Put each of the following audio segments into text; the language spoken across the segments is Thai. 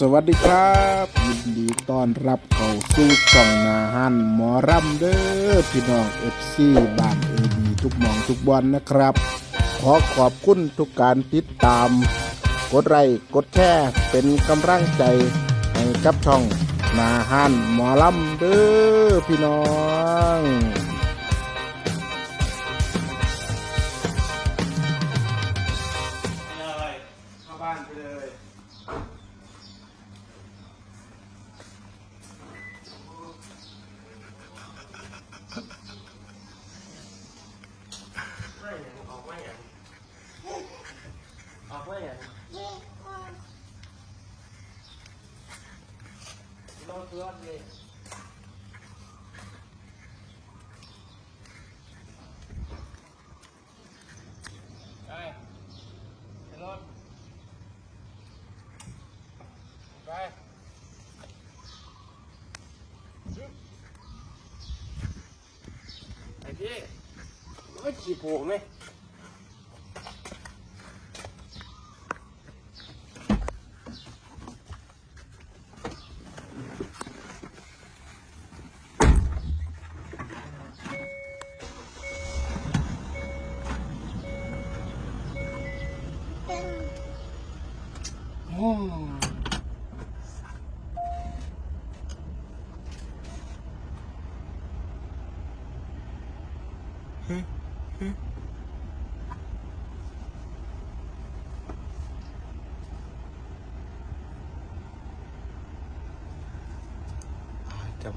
สวัสดีครับยินดีต้อนรับเข้าสู่ช่องนาฮันหมอรำเด้อพี่น้องเอฟซีบ้านเอบีทุกหมองทุกบอลนะครับ ขอขอบคุณทุกการติดตาม กดไลค์กดแชร์เป็นกำลังใจให้กับช่องนาฮันหมอรำเด้อพี่น้อง รถรถเลยไปไปรถไปไอ้พี่โอ้ยขี่ผล่ไหม จะ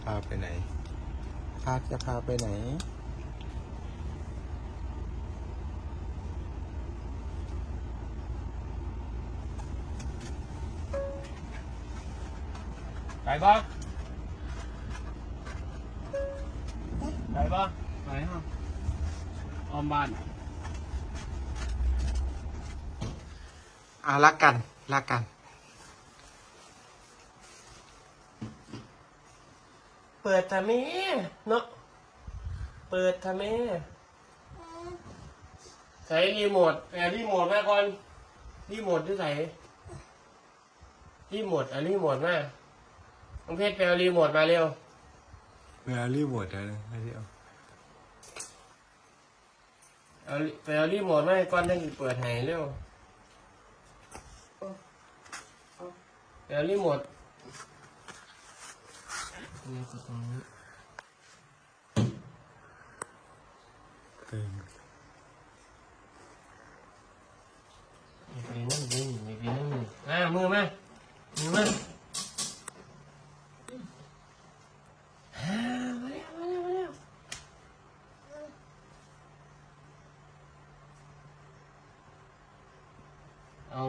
พาไปไหนพาจะพาไปไหน ไปบ้างไปบ้างไปฮะออมบ้านอะรักกันรักกัน เปิดทำไมเนาะเปิดทำไมใส่รีโมทแอบรีโมทมาก่อนรีโมทที่ใส่รีโมทเอะรีโมทมา น้องเพชรไปเอารีโมทมาเร็วเวลารีบวดอะไรไม่ได้เอาเอาไปเอารีโมทมาให้ก่อนถ้าจะเปิดให้เร็วไปเอารีโมทนี่ก็ตรงนี้เต็มมีปีนั่นนี่มีปีนั่นนี่อ่ามือมามือมาอ่า มาแล้วมาแล้วมาแล้วเอา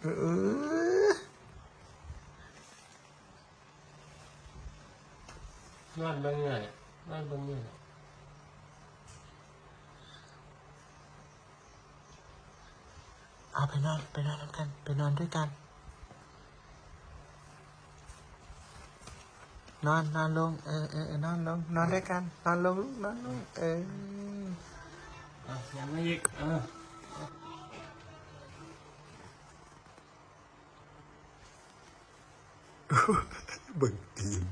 เออนอนเบิ่งเงื่อนยนอนเบิ่งเงื่อนย เอา ไปนอนไปนอนด้วยกัน ไปนอนด้วยกัน นอนนอนลงเออเออเออนอนลง นอนด้วยกัน นอนลงลูกนอนลง เอออะยังไม่อีกเออเบิ่งตีน